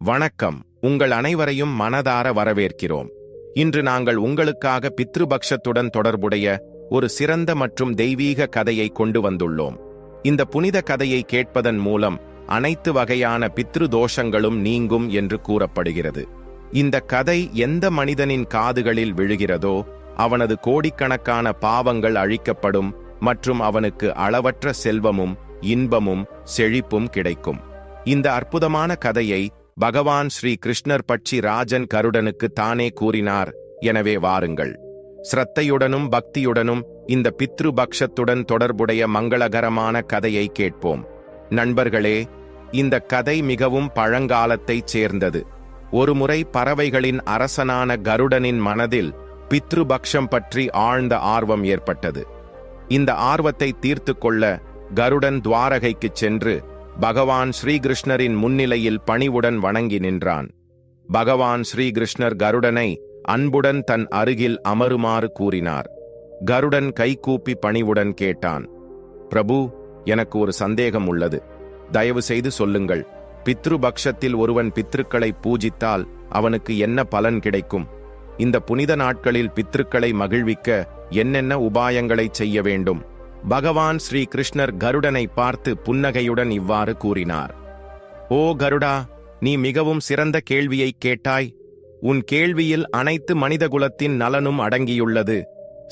வணக்கம். உங்கள் அனைவரையும் மனதார வரவேற்கிறோம். இன்று நாங்கள் உங்களுக்காக பித்ருபக்ஷத்துடன் தொடர்புடைய ஒரு சிறந்த மற்றும் தெய்வீக கதையை கொண்டு வந்துள்ளோம். இந்த புனித கதையை கேட்பதன் மூலம் அனைத்து வகையான பித்ரு தோஷங்களும் நீங்கும் என்று கூறப்படுகிறது. இந்த கதை எந்த மனிதனின் காதுகளில் விழுகிறதோ அவனது கோடிக்கணக்கான பாவங்கள் அழிக்கப்படும் மற்றும் அவனுக்கு அளவற்ற செல்வமும் இன்பமும் செழிப்பும் கிடைக்கும். இந்த அற்புதமான கதையை பகவான் ஸ்ரீ கிருஷ்ணர் பட்சி ராஜன் கருடனுக்கு தானே கூறினார். எனவே வாருங்கள். ஸ்ரத்தையுடனும் பக்தியுடனும் இந்த பித்ரு பக்ஷத்துடன் தொடர்புடைய மங்களகரமான கதையை கேட்போம். நண்பர்களே இந்த கதை மிகவும் பழங்காலத்தைச் சேர்ந்தது. ஒருமுறை பறவைகளின் அரசனான கருடனின் மனதில் பித்ருபக்ஷம் பற்றி ஆழ்ந்த ஆர்வம் ஏற்பட்டது. இந்த ஆர்வத்தை தீர்த்து கொள்ள கருடன் துவாரகைக்குச் சென்று பகவான் ஸ்ரீகிருஷ்ணரின் முன்னிலையில் பணிவுடன் வணங்கி நின்றான். பகவான் ஸ்ரீகிருஷ்ணர் கருடனை அன்புடன் தன் அருகில் அமருமாறு கூறினார். கருடன் கைகூப்பி பணிவுடன் கேட்டான். பிரபு எனக்கு ஒரு சந்தேகம் உள்ளது. தயவு செய்து சொல்லுங்கள். பித்ருபக்ஷத்தில் ஒருவன் பித்ருக்களை பூஜித்தால் அவனுக்கு என்ன பலன் கிடைக்கும்? இந்த புனித நாட்களில் பித்ருக்களை மகிழ்விக்க என்னென்ன உபாயங்களை செய்ய வேண்டும்? பகவான் ஸ்ரீ கிருஷ்ணர் கருடனை பார்த்து புன்னகையுடன் இவ்வாறு கூறினார். ஓ கருடா நீ மிகவும் சிறந்த கேள்வியை கேட்டாய். உன் கேள்வியில் அனைத்து மனிதகுலத்தின் நலனும் அடங்கியுள்ளது.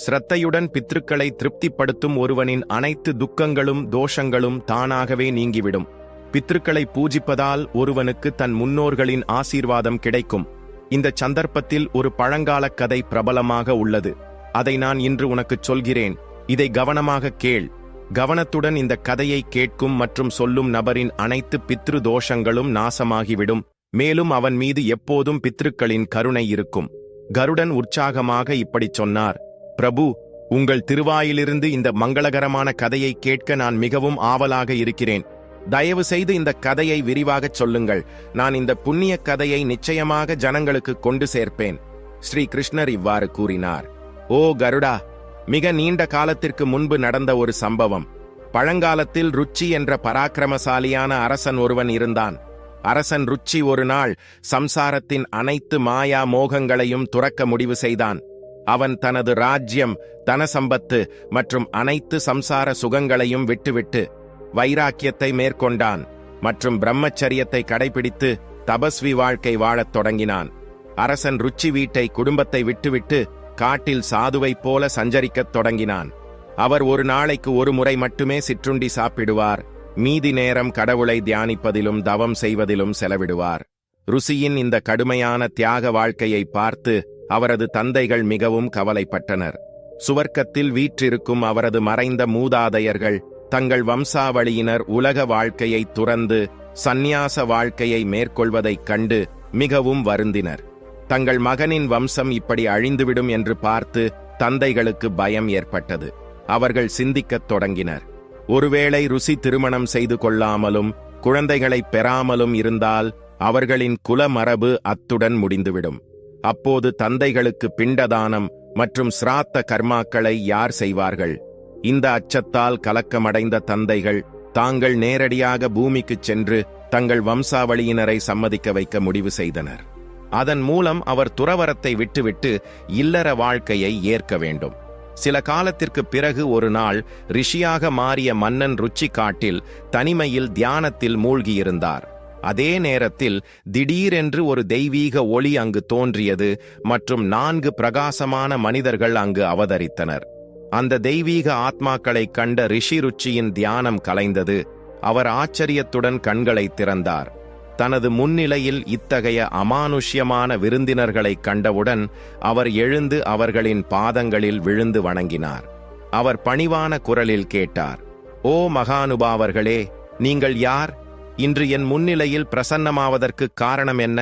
ஸ்ரத்தையுடன் பித்ருக்களை திருப்திப்படுத்தும் ஒருவனின் அனைத்து துக்கங்களும் தோஷங்களும் தானாகவே நீங்கிவிடும். பித்ருக்களை பூஜிப்பதால் ஒருவனுக்கு தன் முன்னோர்களின் ஆசீர்வாதம் கிடைக்கும். இந்த சந்தர்ப்பத்தில் ஒரு பழங்காலக் கதை பிரபலமாக உள்ளது. அதை நான் இன்று உனக்குச் சொல்கிறேன். இதை கவனமாக கேள். கவனத்துடன் இந்த கதையை கேட்கும் மற்றும் சொல்லும் நபரின் அனைத்து பித்ரு தோஷங்களும் நாசமாகிவிடும். மேலும் அவன் மீது எப்போதும் பித்ருக்களின் கருணை இருக்கும். கருடன் உற்சாகமாக இப்படிச் சொன்னார். பிரபு உங்கள் திருவாயிலிருந்து இந்த மங்களகரமான கதையை கேட்க நான் மிகவும் ஆவலாக இருக்கிறேன். தயவு செய்து இந்த கதையை விரிவாகச் சொல்லுங்கள். நான் இந்த புண்ணிய கதையை நிச்சயமாக ஜனங்களுக்கு கொண்டு சேர்ப்பேன். ஸ்ரீ கிருஷ்ணர் இவ்வாறு கூறினார். ஓ கருடா மிக நீண்ட காலத்திற்கு முன்பு நடந்த ஒரு சம்பவம். பழங்காலத்தில் ருச்சி என்ற பராக்கிரமசாலியான அரசன் ஒருவன் இருந்தான். அரசன் ருச்சி ஒரு நாள் சம்சாரத்தின் அனைத்து மாயா மோகங்களையும் துறக்க முடிவு செய்தான். அவன் தனது ராஜ்யம் தனசம்பத்து மற்றும் அனைத்து சம்சார சுகங்களையும் விட்டுவிட்டு வைராக்கியத்தை மேற்கொண்டான் மற்றும் பிரம்மச்சரியத்தை கடைபிடித்து தபஸ்வி வாழ்க்கை வாழத் தொடங்கினான். அரசன் ருச்சி வீட்டை குடும்பத்தை விட்டுவிட்டு காட்டில் சாதுவைப் போல சஞ்சரிக்கத் தொடங்கினான். அவர் ஒரு நாளைக்கு ஒரு முறை மட்டுமே சிற்றுண்டி சாப்பிடுவார். மீதி நேரம் கடவுளை தியானிப்பதிலும் தவம் செய்வதிலும் செலவிடுவார். ருசியின் இந்த கடுமையான தியாக வாழ்க்கையை பார்த்து அவரது தந்தைகள் மிகவும் கவலைப்பட்டனர். சுவர்க்கத்தில் வீற்றிருக்கும் அவரது மறைந்த மூதாதையர்கள் தங்கள் வம்சாவளியினர் உலக வாழ்க்கையை துறந்து சந்நியாச வாழ்க்கையை மேற்கொள்வதைக் கண்டு மிகவும் வருந்தினர். தங்கள் மகனின் வம்சம் இப்படி அழிந்துவிடும் என்று பார்த்து தந்தைகளுக்கு பயம் ஏற்பட்டது. அவர்கள் சிந்திக்கத் தொடங்கினர். ஒருவேளை ருசி திருமணம் செய்து கொள்ளாமலும் குழந்தைகளைப் பெறாமலும் இருந்தால் அவர்களின் குலமரபு அத்துடன் முடிந்துவிடும். அப்போது தந்தைகளுக்கு பிண்டதானம் மற்றும் சிராத்த கர்மாக்களை யார் செய்வார்கள்? இந்த அச்சத்தால் கலக்கமடைந்த தந்தைகள் தாங்கள் நேரடியாக பூமிக்குச் சென்று தங்கள் வம்சாவளியினரை சம்மதிக்க வைக்க முடிவு செய்தனர். அதன் மூலம் அவர் துறவரத்தை விட்டுவிட்டு இல்லற வாழ்க்கையை ஏற்க வேண்டும். சில காலத்திற்கு பிறகு ஒரு நாள் ரிஷியாக மாறிய மன்னன் ருச்சி காட்டில் தனிமையில் தியானத்தில் மூழ்கியிருந்தார். அதே நேரத்தில் திடீரென்று ஒரு தெய்வீக ஒளி அங்கு தோன்றியது மற்றும் நான்கு பிரகாசமான மனிதர்கள் அங்கு அவதரித்தனர். அந்த தெய்வீக ஆத்மாக்களைக் கண்ட ரிஷி ருச்சியின் தியானம் கலைந்தது. அவர் ஆச்சரியத்துடன் கண்களை திறந்தார். தனது முன்னிலையில் இத்தகைய அமானுஷ்யமான விருந்தினர்களைக் கண்டவுடன் அவர் எழுந்து அவர்களின் பாதங்களில் விழுந்து வணங்கினார். அவர் பணிவான குரலில் கேட்டார் ஓ மகானுபாவர்களே நீங்கள் யார்? இன்று என் முன்னிலையில் பிரசன்னமாவதற்கு காரணம் என்ன?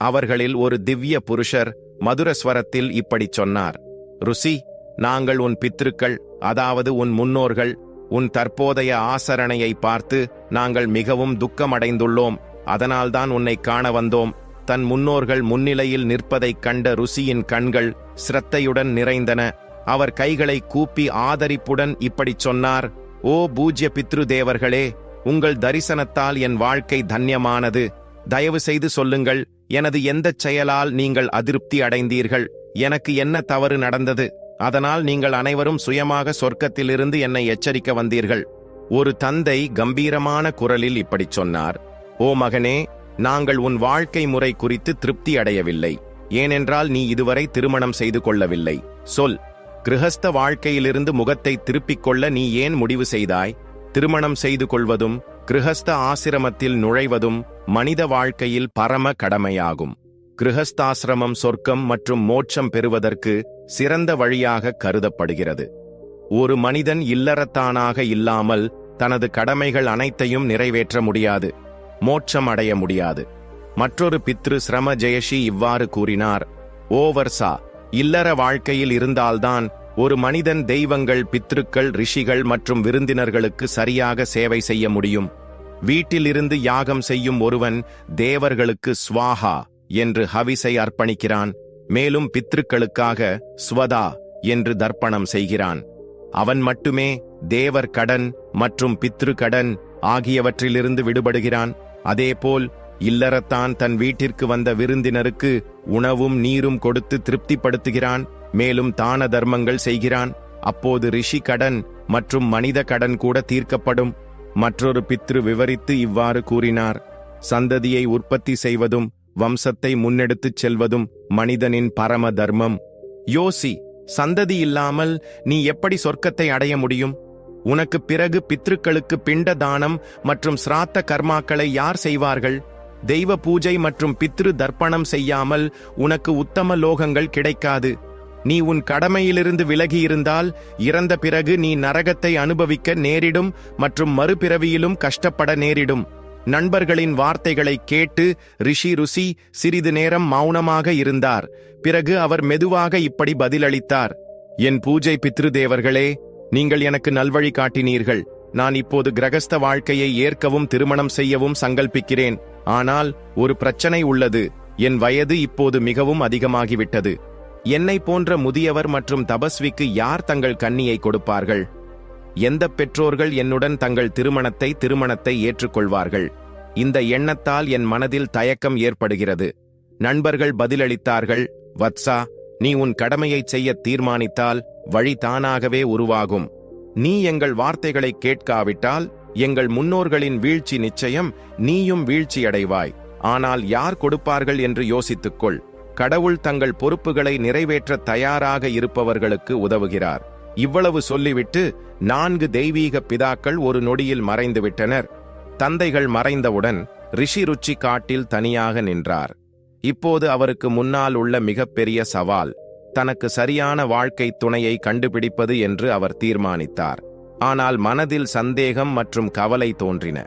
அவர்களில் ஒரு திவ்ய புருஷர் மதுரஸ்வரத்தில் இப்படிச் சொன்னார் ருசி நாங்கள் உன் பித்ருக்கள் அதாவது உன் முன்னோர்கள் உன் தற்போதைய ஆசரணையை பார்த்து நாங்கள் மிகவும் துக்கமடைந்துள்ளோம். அதனால்தான் உன்னை காண வந்தோம். தன் முன்னோர்கள் முன்னிலையில் நிற்பதைக் கண்ட ருசியின் கண்கள் சிரத்தையுடன் நிறைந்தன. அவர் கைகளை கூப்பி ஆதரிப்புடன் இப்படிச் சொன்னார் ஓ பூஜ்ய பித்ரு தேவர்களே உங்கள் தரிசனத்தால் என் வாழ்க்கை தன்யமானது. தயவு செய்து சொல்லுங்கள் எனது எந்தச் செயலால் நீங்கள் அதிருப்தி அடைந்தீர்கள்? எனக்கு என்ன தவறு நடந்தது? அதனால் நீங்கள் அனைவரும் சுயமாக சொர்க்கத்திலிருந்து என்னை எச்சரிக்க வந்தீர்கள். ஒரு தந்தை கம்பீரமான குரலில் இப்படிச் சொன்னார். ஓ மகனே நாங்கள் உன் வாழ்க்கை முறை குறித்து திருப்தி அடையவில்லை. ஏனென்றால் நீ இதுவரை திருமணம் செய்து கொள்ளவில்லை. சொல் கிருஹஸ்த வாழ்க்கையிலிருந்து முகத்தை திருப்பிக் கொள்ள நீ ஏன் முடிவு செய்தாய்? திருமணம் செய்து கொள்வதும் கிருஹஸ்த ஆசிரமத்தில் நுழைவதும் மனித வாழ்க்கையில் பரம கடமையாகும். கிரகஸ்தாசிரமம் சொர்க்கம் மற்றும் மோட்சம் பெறுவதற்கு சிறந்த வழியாக கருதப்படுகிறது. ஒரு மனிதன் இல்லறத்தானாக இல்லாமல் தனது கடமைகள் அனைத்தையும் நிறைவேற்ற முடியாது. மோட்சம் அடைய முடியாது. மற்றொரு பித்ரு சிரம ஜெயஷி இவ்வாறு கூறினார் ஓவர்சா இல்லற வாழ்க்கையில் இருந்தால்தான் ஒரு மனிதன் தெய்வங்கள் பித்ருக்கள் ரிஷிகள் மற்றும் விருந்தினர்களுக்கு சரியாக சேவை செய்ய முடியும். வீட்டிலிருந்து யாகம் செய்யும் ஒருவன் தேவர்களுக்கு ஸ்வாஹா என்று ஹவிசை அர்ப்பணிக்கிறான். மேலும் பித்ருக்களுக்காக ஸ்வதா என்று தர்ப்பணம் செய்கிறான். அவன் மட்டுமே தேவர் கடன் மற்றும் பித்ரு கடன் ஆகியவற்றிலிருந்து விடுபடுகிறான். அதேபோல் இல்லறத்தான் தன் வீட்டிற்கு வந்த விருந்தினருக்கு உணவும் நீரும் கொடுத்து திருப்திப்படுத்துகிறான் மேலும் தான தர்மங்கள் செய்கிறான். அப்போது ரிஷி கடன் மற்றும் மனித கடன் கூட தீர்க்கப்படும். மற்றொரு பித்ரு விவரித்து இவ்வாறு கூறினார். சந்ததியை உற்பத்தி செய்வதும் வம்சத்தை முன்னெடுத்துச் செல்வதும் மனிதனின் பரம தர்மம். யோசி சந்ததி இல்லாமல் நீ எப்படி சொர்க்கத்தை அடைய முடியும்? உனக்கு பிறகு பித்ருக்களுக்கு பிண்ட தானம் மற்றும் சிராத்த கர்மாக்களை யார் செய்வார்கள்? தெய்வ பூஜை மற்றும் பித்ரு தர்ப்பணம் செய்யாமல் உனக்கு உத்தம லோகங்கள் கிடைக்காது. நீ உன் கடமையிலிருந்து விலகியிருந்தால் இறந்த பிறகு நீ நரகத்தை அனுபவிக்க நேரிடும் மற்றும் மறுபிறவியிலும் கஷ்டப்பட நேரிடும். நண்பர்களின் வார்த்தைகளை கேட்டு ரிஷி ருசி சிறிது நேரம் மௌனமாக இருந்தார். பிறகு அவர் மெதுவாக இப்படி பதிலளித்தார். என் பூஜை பித்ருதேவர்களே நீங்கள் எனக்கு நல்வழி காட்டினீர்கள். நான் இப்போது கிரகஸ்த வாழ்க்கையை ஏற்கவும் திருமணம் செய்யவும் சங்கல்பிக்கிறேன். ஆனால் ஒரு பிரச்சனை உள்ளது. என் வயது இப்போது மிகவும் அதிகமாகிவிட்டது. என்னை போன்ற முதியவர் மற்றும் தபஸ்விக்கு யார் தங்கள் கண்ணியை கொடுப்பார்கள்? எந்த பெற்றோர்கள் என்னுடன் தங்கள் திருமணத்தை திருமணத்தை ஏற்றுக்கொள்வார்கள்? இந்த எண்ணத்தால் என் மனதில் தயக்கம் ஏற்படுகிறது. நண்பர்கள் பதிலளித்தார்கள் வத்சா நீ உன் கடமையைச் செய்ய தீர்மானித்தால் வழி தானாகவே உருவாகும். நீ எங்கள் வார்த்தைகளை கேட்காவிட்டால் எங்கள் முன்னோர்களின் வீழ்ச்சி நிச்சயம் நீயும் வீழ்ச்சியடைவாய் ஆனால் யார் கொடுப்பார்கள் என்று யோசித்துக்கொள். கடவுள் தங்கள் பொறுப்புகளை நிறைவேற்ற தயாராக இருப்பவர்களுக்கு உதவுகிறார். இவ்வளவு சொல்லிவிட்டு நான்கு தெய்வீக பிதாக்கள் ஒரு நொடியில் மறைந்துவிட்டனர். தந்தைகள் மறைந்தவுடன் ரிஷி ருச்சி காட்டில் தனியாக நின்றார். இப்போது அவருக்கு முன்னால் உள்ள மிகப்பெரிய சவால் தனக்கு சரியான வாழ்க்கை துணையை கண்டுபிடிப்பது என்று அவர் தீர்மானித்தார். ஆனால் மனதில் சந்தேகம் மற்றும் கவலை தோன்றின.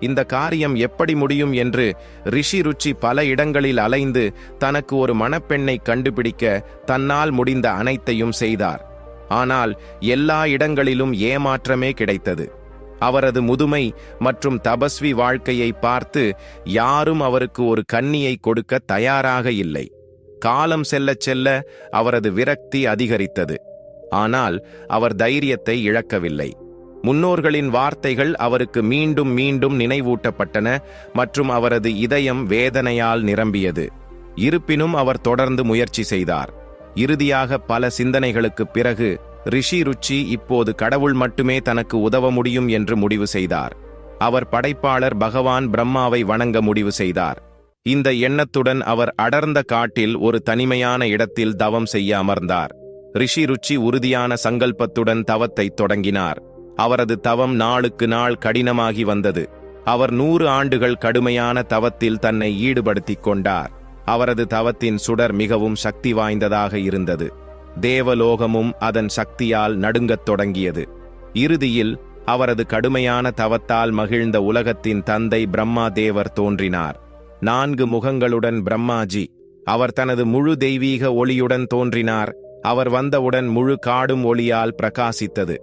இந்த காரியம் எப்படி முடியும் என்று ரிஷி ருச்சி பல இடங்களில் அலைந்து தனக்கு ஒரு மணப்பெண்ணை கண்டுபிடிக்க தன்னால் முடிந்த அனைத்தையும் செய்தார். ஆனால் எல்லா இடங்களிலும் ஏமாற்றமே கிடைத்தது. அவரது முதுமை மற்றும் தபஸ்வி வாழ்க்கையை பார்த்து யாரும் அவருக்கு ஒரு கன்னியை கொடுக்க தயாராக இல்லை. காலம் செல்ல செல்ல அவரது விரக்தி அதிகரித்தது. ஆனால் அவர் தைரியத்தை இழக்கவில்லை. முன்னோர்களின் வார்த்தைகள் அவருக்கு மீண்டும் மீண்டும் நினைவூட்டப்பட்டன மற்றும் அவரது இதயம் வேதனையால் நிரம்பியது. இருப்பினும் அவர் தொடர்ந்து முயற்சி செய்தார். இறுதியாக பல சிந்தனைகளுக்குப் பிறகு ரிஷி ருச்சி இப்போது கடவுள் மட்டுமே தனக்கு உதவ முடியும் என்று முடிவு செய்தார். அவர் படைப்பாளர் பகவான் பிரம்மாவை வணங்க முடிவு செய்தார். இந்த எண்ணத்துடன் அவர் அடர்ந்த காட்டில் ஒரு தனிமையான இடத்தில் தவம் செய்ய அமர்ந்தார். ரிஷி ருச்சி உறுதியான சங்கல்பத்துடன் தவத்தை தொடங்கினார். அவரது தவம் நாளுக்கு நாள் கடினமாகி வந்தது. அவர் நூறு ஆண்டுகள் கடுமையான தவத்தில் தன்னை ஈடுபடுத்திக் கொண்டார். அவரது தவத்தின் சுடர் மிகவும் சக்தி வாய்ந்ததாக இருந்தது. தேவலோகமும் அதன் சக்தியால் நடுங்கத் தொடங்கியது. இறுதியில் அவரது கடுமையான தவத்தால் மகிழ்ந்த உலகத்தின் தந்தை பிரம்மா தேவர் தோன்றினார். நான்கு முகங்களுடன் பிரம்மாஜி அவர் தனது முழு தெய்வீக ஒளியுடன் தோன்றினார். அவர் வந்தவுடன் முழு காடும் ஒளியால் பிரகாசித்தது.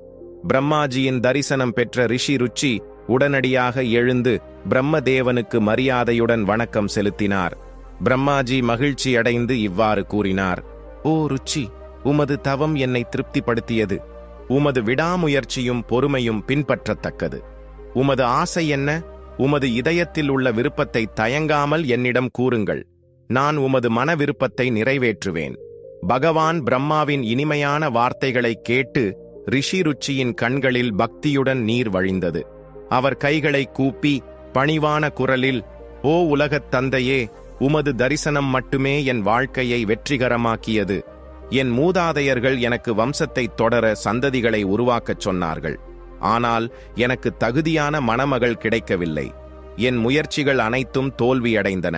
பிரம்மாஜியின் தரிசனம் பெற்ற ரிஷி ருச்சி உடனடியாக எழுந்து பிரம்மதேவனுக்கு மரியாதையுடன் வணக்கம் செலுத்தினார். பிரம்மாஜி மகிழ்ச்சியடைந்து இவ்வாறு கூறினார் ஓ ருச்சி உமது தவம் என்னை திருப்திப்படுத்தியது. உமது விடாமுயற்சியும் பொறுமையும் பின்பற்றத்தக்கது. உமது ஆசை என்ன? உமது இதயத்தில் உள்ள விருப்பத்தை தயங்காமல் என்னிடம் கூறுங்கள். நான் உமது மன விருப்பத்தை நிறைவேற்றுவேன். பகவான் பிரம்மாவின் இனிமையான வார்த்தைகளைக் கேட்டு ரிஷி ருச்சியின் கண்களில் பக்தியுடன் நீர் வழிந்தது. அவர் கைகளை கூப்பி பணிவான குரலில் ஓ உலகத் தந்தையே உமது தரிசனம் மட்டுமே என் வாழ்க்கையை வெற்றிகரமாக்கியது. என் மூதாதையர்கள் எனக்கு வம்சத்தை தொடர சந்ததிகளை உருவாக்கச் சொன்னார்கள். ஆனால் எனக்கு தகுதியான மணமகள் கிடைக்கவில்லை. என் முயற்சிகள் அனைத்தும் தோல்வியடைந்தன.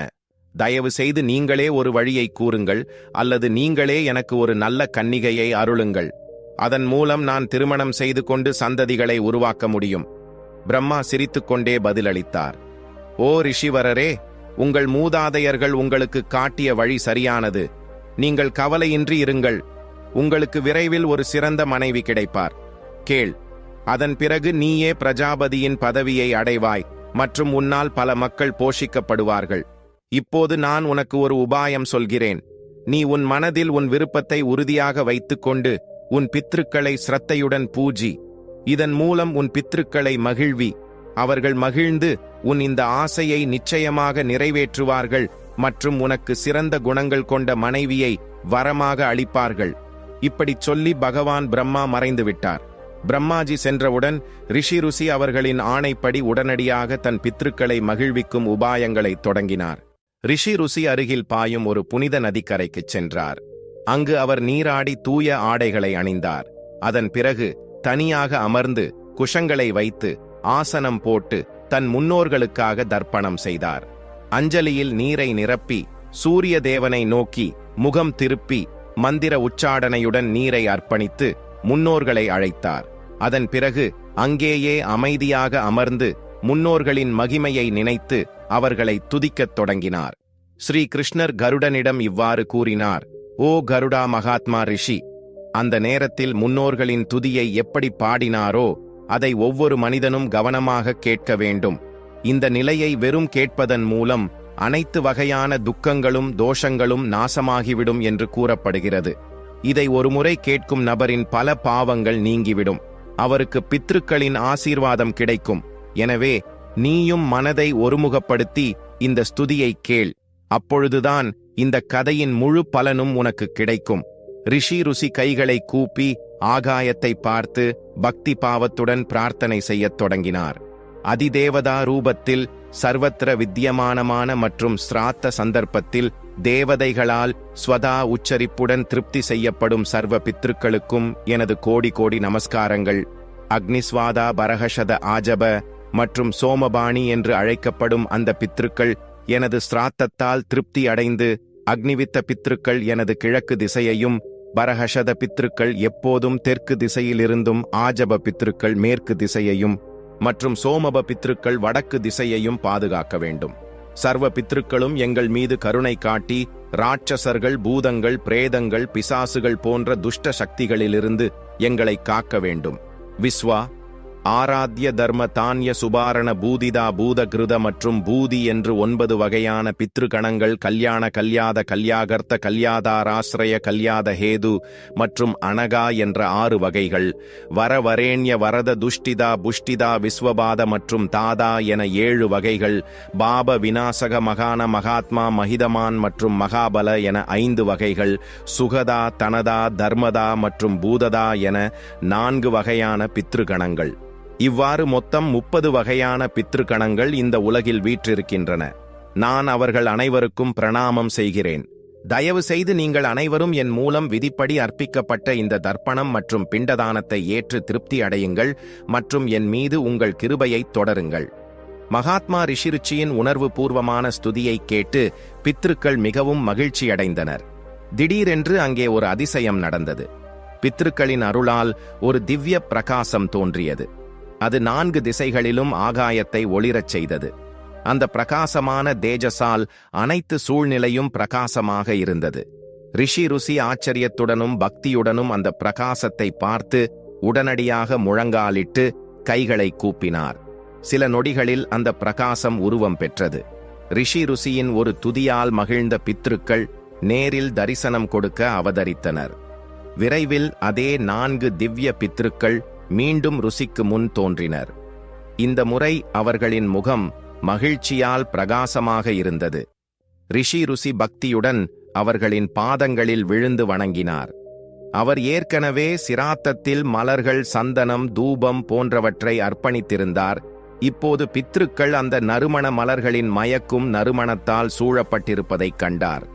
தயவு செய்து நீங்களே ஒரு வழியை கூறுங்கள் அல்லது நீங்களே எனக்கு ஒரு நல்ல கன்னிகையை அருளுங்கள். அதன் மூலம் நான் திருமணம் செய்து கொண்டு சந்ததிகளை உருவாக்க முடியும். பிரம்மா சிரித்துக்கொண்டே பதிலளித்தார். ஓ ரிஷிவரரே உங்கள் மூதாதையர்கள் உங்களுக்கு காட்டிய வழி சரியானது. நீங்கள் கவலையின்றி இருங்கள். உங்களுக்கு விரைவில் ஒரு சிறந்த மனைவி கிடைப்பார். கேள் அதன் பிறகு நீயே பிரஜாபதியின் பதவியை அடைவாய் மற்றும் உன்னால் பல மக்கள் போஷிக்கப்படுவார்கள். இப்போது நான் உனக்கு ஒரு உபாயம் சொல்கிறேன். நீ உன் மனதில் உன் விருப்பத்தை உறுதியாக வைத்துக்கொண்டு உன் பித்ருக்களை சிரத்தையுடன் பூஜி. இதன் மூலம் உன் பித்ருக்களை மகிழ்வி. அவர்கள் மகிழ்ந்து உன் இந்த ஆசையை நிச்சயமாக நிறைவேற்றுவார்கள். மற்றும் உனக்கு சிறந்த குணங்கள் கொண்ட மனைவியை வரமாக அளிப்பார்கள். இப்படிச் சொல்லி பகவான் பிரம்மா மறைந்துவிட்டார். பிரம்மாஜி சென்றவுடன் ரிஷி ருசி அவர்களின் ஆணைப்படி உடனடியாக தன் பித்ருக்களை மகிழ்விக்கும் உபாயங்களை தொடங்கினார். ரிஷி ருசி அருகில் பாயும் ஒரு புனித நதிக்கரைக்குச் சென்றார். அங்கு அவர் நீராடி தூய ஆடைகளை அணிந்தார். அதன் பிறகு தனியாக அமர்ந்து குஷங்களை வைத்து ஆசனம் போட்டு தன் முன்னோர்களுக்காக தர்ப்பணம் செய்தார். அஞ்சலியில் நீரை நிரப்பி சூரிய தேவனை நோக்கி முகம் திருப்பி மந்திர உச்சாடனையுடன் நீரை அர்ப்பணித்து முன்னோர்களை அழைத்தார். அதன் பிறகு அங்கேயே அமைதியாக அமர்ந்து முன்னோர்களின் மகிமையை நினைத்து அவர்களை துதிக்கத் தொடங்கினார். ஸ்ரீ கிருஷ்ணர் கருடனிடம் இவ்வாறு கூறினார் ஓ கருடா மகாத்மா ரிஷி அந்த நேரத்தில் முன்னோர்களின் துதியை எப்படி பாடினாரோ அதை ஒவ்வொரு மனிதனும் கவனமாக கேட்க வேண்டும். இந்த நிலையை வெறும் கேட்பதன் மூலம் அனைத்து வகையான துக்கங்களும் தோஷங்களும் நாசமாகிவிடும் என்று கூறப்படுகிறது. இதை ஒருமுறை கேட்கும் நபரின் பல பாவங்கள் நீங்கிவிடும். அவருக்கு பித்ருக்களின் ஆசீர்வாதம் கிடைக்கும். எனவே நீயும் மனதை ஒருமுகப்படுத்தி இந்த ஸ்துதியை கேள். அப்பொழுதுதான் இந்த கதையின் முழு பலனும் உனக்கு கிடைக்கும். ரிஷி ருசி கைகளை கூப்பி ஆகாயத்தை பார்த்து பக்தி பாவத்துடன் பிரார்த்தனை செய்யத் தொடங்கினார். அதிதேவதா ரூபத்தில் சர்வத்திர வித்தியமானமான மற்றும் ஸ்ராத்த சந்தர்ப்பத்தில் தேவதைகளால் ஸ்வதா உச்சரிப்புடன் திருப்தி செய்யப்படும் சர்வ பித்ருக்களுக்கும் எனது கோடி கோடி நமஸ்காரங்கள். அக்னிஸ்வாதா பரஹஷத ஆஜப மற்றும் சோமபாணி என்று அழைக்கப்படும் அந்த பித்ருக்கள் எனது ஸ்ராத்தத்தால் திருப்தி அடைந்து அக்னிவித்த பித்ருக்கள் எனது கிழக்கு திசையையும் பரஹஷத பித்ருக்கள் எப்போதும் தெற்கு திசையிலிருந்தும் ஆஜப பித்ருக்கள் மேற்கு திசையையும் மற்றும் சோமப பித்ருக்கள் வடக்கு திசையையும் பாதுகாக்க வேண்டும். சர்வ பித்ருக்களும் எங்கள் மீது கருணை காட்டி ராட்சசர்கள் பூதங்கள் பிரேதங்கள் பிசாசுகள் போன்ற துஷ்ட சக்திகளிலிருந்து எங்களை காக்க வேண்டும். விஸ்வா ஆராத்ய தர்ம தானிய சுபாரண பூதிதா பூதகிருத மற்றும் பூதி என்று ஒன்பது வகையான பித்ருகணங்கள் கல்யாண கல்யாத கல்யாகர்த்த கல்யாதாராசிரய கல்யாத ஹேது மற்றும் அனகா என்ற ஆறு வகைகள். வரவரேண்ய வரத துஷ்டிதா புஷ்டிதா விஸ்வபாத மற்றும் தாதா என ஏழு வகைகள். பாப விநாசக மகான மகாத்மா மகிதமான் மற்றும் மகாபல என ஐந்து வகைகள். சுகதா தனதா தர்மதா மற்றும் பூததா என நான்கு வகையான பித்ருகணங்கள். இவ்வாறு மொத்தம் முப்பது வகையான பித்ருகணங்கள் இந்த உலகில் வீற்றிருக்கின்றன. நான் அவர்கள் அனைவருக்கும் பிரணாமம் செய்கிறேன். தயவு செய்து நீங்கள் அனைவரும் என் மூலம் விதிப்படி அர்ப்பிக்கப்பட்ட இந்த தர்ப்பணம் மற்றும் பிண்டதானத்தை ஏற்று திருப்தி அடையுங்கள் மற்றும் என் மீது உங்கள் கிருபையை தொடருங்கள். மகாத்மா ரிஷிருச்சியின் உணர்வு பூர்வமான ஸ்துதியை கேட்டு பித்ருக்கள் மிகவும் மகிழ்ச்சியடைந்தனர் திடீரென்று அங்கே ஒரு அதிசயம் நடந்தது. பித்ருக்களின் அருளால் ஒரு திவ்ய பிரகாசம் தோன்றியது. அது நான்கு திசைகளிலும் ஆகாயத்தை ஒளிரச் செய்தது. அந்த பிரகாசமான தேஜஸால் அனைத்து சூழ்நிலையும் பிரகாசமாக இருந்தது. ரிஷி ருசி ஆச்சரியத்துடனும் பக்தியுடனும் அந்த பிரகாசத்தை பார்த்து உடனடியாக முழங்காலிட்டு கைகளை கூப்பினார். சில நொடிகளில் அந்த பிரகாசம் உருவம் பெற்றது. ரிஷி ருசியின் ஒரு துதியால் மகிழ்ந்த பித்ருக்கள் நேரில் தரிசனம் கொடுக்க அவதரித்தனர். விரைவில் அதே நான்கு திவ்ய பித்ருக்கள் மீண்டும் ருசிக்கு முன் தோன்றினர். இந்த முறை அவர்களின் முகம் மகிழ்ச்சியால் பிரகாசமாக இருந்தது. ரிஷி ருசி பக்தியுடன் அவர்களின் பாதங்களில் விழுந்து வணங்கினார். அவர் ஏற்கனவே சிராத்தத்தில் மலர்கள் சந்தனம் தூபம் போன்றவற்றை அர்ப்பணித்திருந்தார். இப்போது பித்ருக்கள் அந்த நறுமண மலர்களின் மயக்கும் நறுமணத்தால் சூழப்பட்டிருப்பதைக் கண்டார்.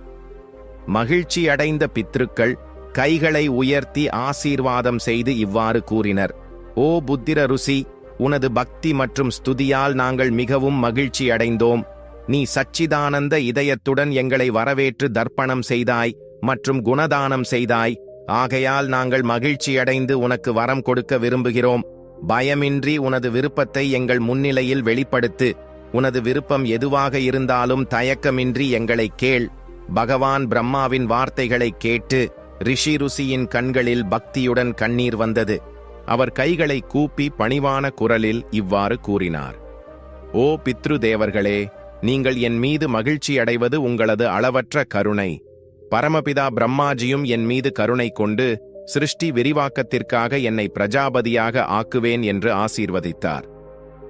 மகிழ்ச்சியடைந்த பித்ருக்கள் கைகளை உயர்த்தி ஆசீர்வாதம் செய்து இவ்வாறு கூறினர். ஓ புத்திர ருசி உனது பக்தி மற்றும் ஸ்துதியால் நாங்கள் மிகவும் மகிழ்ச்சி அடைந்தோம். நீ சச்சிதானந்த இதயத்துடன் எங்களை வரவேற்று தர்ப்பணம் செய்தாய் மற்றும் குணதானம் செய்தாய். ஆகையால் நாங்கள் மகிழ்ச்சியடைந்து உனக்கு வரம் கொடுக்க விரும்புகிறோம். பயமின்றி உனது விருப்பத்தை எங்கள் முன்னிலையில் வெளிப்படுத்து. உனது விருப்பம் எதுவாக இருந்தாலும் தயக்கமின்றி எங்களை கேள். பகவான் பிரம்மாவின் வார்த்தைகளைக் கேட்டு ரிஷி ருசியின் கண்களில் பக்தியுடன் கண்ணீர் வந்தது. அவர் கைகளை கூப்பி பணிவான குரலில் இவ்வாறு கூறினார். ஓ பித்ரு தேவர்களே நீங்கள் என் மீது மகிழ்ச்சி அடைவது உங்களது அளவற்ற கருணை. பரமபிதா பிரம்மாஜியும் என் மீது கருணை கொண்டு சிருஷ்டி விரிவாக்கத்திற்காக என்னை பிரஜாபதியாக ஆக்குவேன் என்று ஆசீர்வதித்தார்.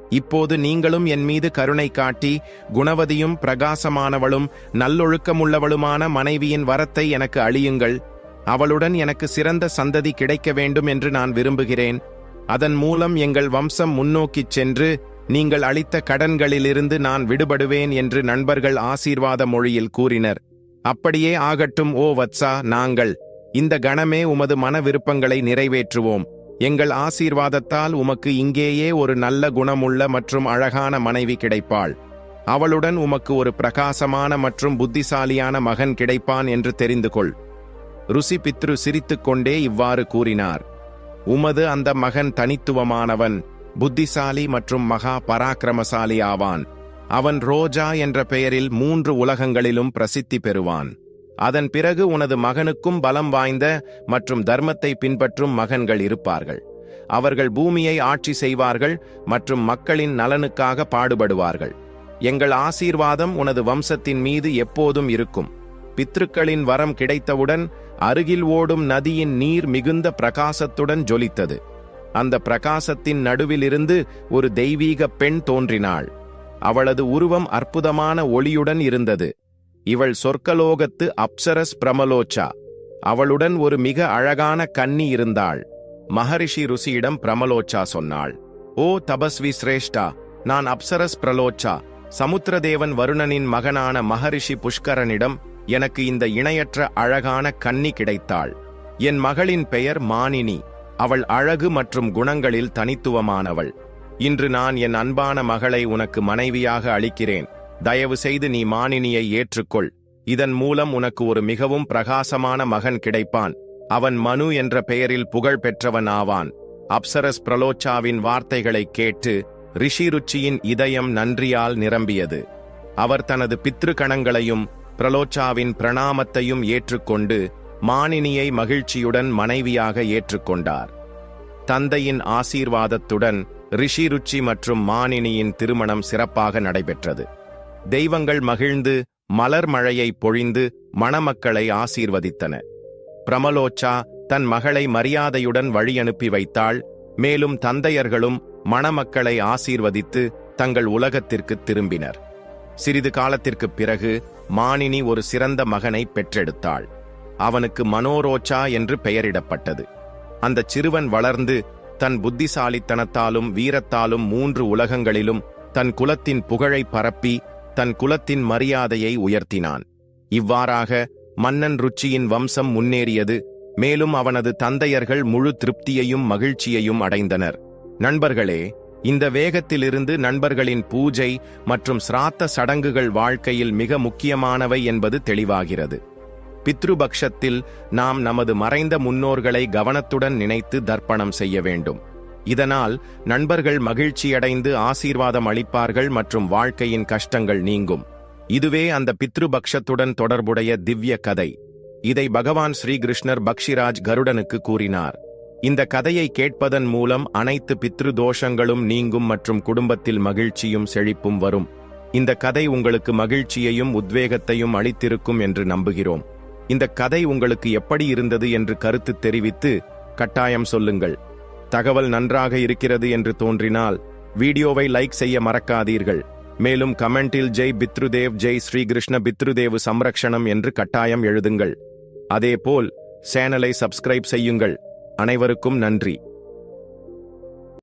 இப்போது நீங்களும் என் மீது கருணை காட்டி குணவதியும் பிரகாசமானவளும் நல்லொழுக்கமுள்ளவளுமான மனைவியின் வரத்தை எனக்கு அழியுங்கள். அவளுடன் எனக்கு சிறந்த சந்ததி கிடைக்க வேண்டும் என்று நான் விரும்புகிறேன். அதன் மூலம் எங்கள் வம்சம் முன்னோக்கிச் சென்று நீங்கள் அளித்த கடன்களிலிருந்து நான் விடுபடுவேன் என்று நண்பர்கள் ஆசீர்வாத மொழியில் கூறினர். அப்படியே ஆகட்டும் ஓ வத்சா நாங்கள் இந்த கணமே உமது மன விருப்பங்களை நிறைவேற்றுவோம். எங்கள் ஆசீர்வாதத்தால் உமக்கு இங்கேயே ஒரு நல்ல குணமுள்ள மற்றும் அழகான மனைவி கிடைப்பாள். அவளுடன் உமக்கு ஒரு பிரகாசமான மற்றும் புத்திசாலியான மகன் கிடைப்பான் என்று தெரிந்து கொள் ருசி பித்ரு சிரித்துக்கொண்டே இவ்வாறு கூறினார். உமது அந்த மகன் தனித்துவமானவன் புத்திசாலி மற்றும் மகா பராக்கிரமசாலி ஆவான். அவன் ரோஜா என்ற பெயரில் மூன்று உலகங்களிலும் பிரசித்தி பெறுவான். அதன் பிறகு உனது மகனுக்கும் பலம் வாய்ந்த மற்றும் தர்மத்தை பின்பற்றும் மகன்கள் இருப்பார்கள். அவர்கள் பூமியை ஆட்சி செய்வார்கள் மற்றும் மக்களின் நலனுக்காக பாடுபடுவார்கள். எங்கள் ஆசீர்வாதம் உனது வம்சத்தின் மீது எப்போதும் இருக்கும். பித்ருக்களின் வரம் கிடைத்தவுடன் அருகில் ஓடும் நதியின் நீர் மிகுந்த பிரகாசத்துடன் ஜொலித்தது. அந்த பிரகாசத்தின் நடுவிலிருந்து ஒரு தெய்வீக பெண் தோன்றினாள். அவளது உருவம் அற்புதமான ஒளியுடன் இருந்தது. இவள் சொர்க்கலோகத்து அப்சரஸ் பிரமலோச்சா. அவளுடன் ஒரு மிக அழகான கன்னி இருந்தாள். மகரிஷி ருசியிடம் பிரமலோச்சா சொன்னாள். ஓ தபஸ்வி சிரேஷ்டா நான் அப்சரஸ் பிரலோச்சா. சமுத்திரதேவன் வருணனின் மகனான மகரிஷி புஷ்கரனிடம் எனக்கு இந்த இணையற்ற அழகான கன்னி கிடைத்தாள். என் மகளின் பெயர் மானினி. அவள் அழகு மற்றும் குணங்களில் தனித்துவமானவள். இன்று நான் என் அன்பான மகளை உனக்கு மனைவியாக அளிக்கிறேன். தயவு செய்து நீ மானினியை ஏற்றுக்கொள். இதன் மூலம் உனக்கு ஒரு மிகவும் பிரகாசமான மகன் கிடைப்பான். அவன் மனு என்ற பெயரில் புகழ் பெற்றவன் ஆவான். அப்சரஸ் பிரலோச்சாவின் வார்த்தைகளை கேட்டு ரிஷி ருச்சியின் இதயம் நன்றியால் நிரம்பியது. அவர் தனது பித்ரு கணங்களையும் பிரலோச்சாவின் பிரணாமத்தையும் ஏற்றுக்கொண்டு மானினியை மகிழ்ச்சியுடன் மனைவியாக ஏற்றுக்கொண்டார். தந்தையின் ஆசீர்வாதத்துடன் ரிஷி ருச்சி மற்றும் மானினியின் திருமணம் சிறப்பாக நடைபெற்றது. தெய்வங்கள் மகிழ்ந்து மலர் மழையை பொழிந்து மணமக்களை ஆசீர்வதித்தன. பிரமலோச்சா தன் மகளை மரியாதையுடன் வழியனுப்பி வைத்தாள். மேலும் தந்தையர்களும் மணமக்களை ஆசீர்வதித்து தங்கள் உலகத்திற்கு திரும்பினர். சிறிது காலத்திற்குப் பிறகு மானினி ஒரு சிறந்த மகனை பெற்றெடுத்தாள். அவனுக்கு மனோரோச்சா என்று பெயரிடப்பட்டது. அந்த சிறுவன் வளர்ந்து தன் புத்திசாலித்தனத்தாலும் வீரத்தாலும் மூன்று உலகங்களிலும் தன் குலத்தின் புகழை பரப்பி தன் குலத்தின் மரியாதையை உயர்த்தினான். இவ்வாறாக மன்னன் ருச்சியின் வம்சம் முன்னேறியது மேலும் அவனது தந்தையர்கள் முழு திருப்தியையும் மகிழ்ச்சியையும் அடைந்தனர். நண்பர்களே இந்த வேகத்திலிருந்து நண்பர்களின் பூஜை மற்றும் சிராத்த சடங்குகள் வாழ்க்கையில் மிக முக்கியமானவை என்பது தெளிவாகிறது. பித்ருபக்ஷத்தில் நாம் நமது மறைந்த முன்னோர்களை கவனத்துடன் நினைத்து தர்ப்பணம் செய்ய வேண்டும். இதனால் நண்பர்கள் மகிழ்ச்சியடைந்து ஆசீர்வாதம் அளிப்பார்கள் மற்றும் வாழ்க்கையின் கஷ்டங்கள் நீங்கும். இதுவே அந்த பித்ருபக்ஷத்துடன் தொடர்புடைய திவ்ய கதை. இதை பகவான் ஸ்ரீகிருஷ்ணர் பக்ஷிராஜ் கருடனுக்கு கூறினார். இந்த கதையை கேட்பதன் மூலம் அனைத்து பித்ரு தோஷங்களும் நீங்கும் மற்றும் குடும்பத்தில் மகிழ்ச்சியும் செழிப்பும் வரும். இந்த கதை உங்களுக்கு மகிழ்ச்சியையும் உத்வேகத்தையும் அளித்திருக்கும் என்று நம்புகிறோம். இந்த கதை உங்களுக்கு எப்படி இருந்தது என்று கருத்து தெரிவித்து கட்டாயம் சொல்லுங்கள். தகவல் நன்றாக இருக்கிறது என்று தோன்றினால் வீடியோவை லைக் செய்ய மறக்காதீர்கள். மேலும் கமெண்டில் ஜெய் பித்ருதேவ் ஜெய் ஸ்ரீகிருஷ்ண பித்ருதேவு சம்ரக்ஷணம் என்று கட்டாயம் எழுதுங்கள். அதேபோல் சேனலை சப்ஸ்கிரைப் செய்யுங்கள். அனைவருக்கும் நன்றி.